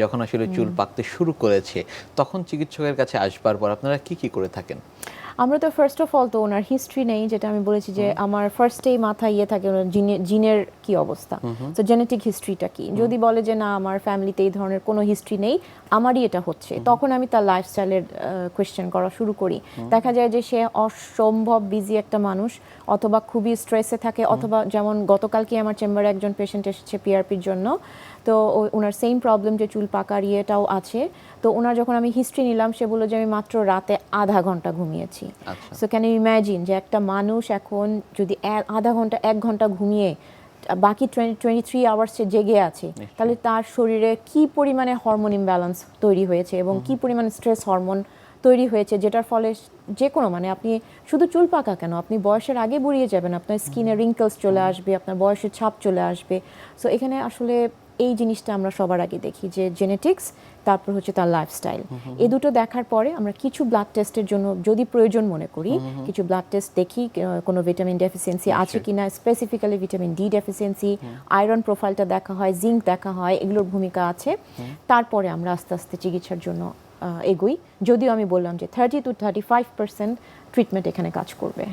যখন আসলে চুল পাকতে শুরু করেছে তখন চিকিৎসকের কাছে আসবার পর আপনারা কি কি করে থাকেন? আমরা তো ফার্স্ট অফ অল তো ওনার হিস্ট্রি নেই যেটা আমি বলেছি যে আমার ফার্স্টেই মাথায় ইয়ে থাকে ওনার জিনের কি অবস্থা। তো জেনেটিক হিস্ট্রিটা কি? যদি বলে যে না আমার ফ্যামিলিতে এই ধরনের কোনো হিস্ট্রি নেই আমারই এটা হচ্ছে। তখন আমি তার লাইফস্টাইলের কোয়েশ্চেন করা শুরু করি। দেখা যায় যে সে অসম্ভব বিজি একটা মানুষ অথবা খুবই স্ট্রেসে থাকে অথবা যেমন গতকালকে আমার চেম্বারে একজন পেশেন্ট এসেছে পিআরপির জন্য তো ওনার সেম প্রবলেম যে চুল পাকার ইয়েটাও আছে। তো ওনার যখন আমি হিস্ট্রি নিলাম সে বলল যে আমি মাত্র রাতে আধা ঘণ্টা ঘুমিয়েছি। আচ্ছা। সো ক্যান ইউ ইম্যাজিন যে একটা মানুষ এখন যদি আধা ঘণ্টা এক ঘণ্টা ঘুমিয়ে বাকি টোয়েন্টি টোয়েন্টি থ্রি আওয়ার্স সে জেগে আছে তাহলে তার শরীরে কি পরিমাণে হরমোন ইমব্যালেন্স তৈরি হয়েছে এবং কি পরিমাণে স্ট্রেস হরমোন তৈরি হয়েছে যেটার ফলে যে কোনো মানে আপনি শুধু চুল পাকা কেন? আপনি বয়সের আগে বুড়িয়ে যাবেন আপনার স্কিনে রিঙ্কলস চলে আসবে আপনার বয়সের ছাপ চলে আসবে। সো এখানে আসলে এই জিনিসটা আমরা সবার আগে দেখি যে জেনেটিক্স তারপর হচ্ছে তার লাইফস্টাইল এই দুটো দেখার পরে আমরা কিছু ব্লাড টেস্টের জন্য যদি প্রয়োজন মনে করি কিছু ব্লাড টেস্ট দেখি কোনো ভিটামিন ডেফিসিয়েন্সি আছে কিনা specifically vitamin D deficiency iron প্রোফাইলটা দেখা হয় জিঙ্ক দেখা হয় এগুলোর ভূমিকা আছে। তারপরে আমরা আস্তে আস্তে চিকিৎসার জন্য এগোই। যদিও আমি বললাম যে thirty two thirty five percent treatment এখানে কাজ করবে।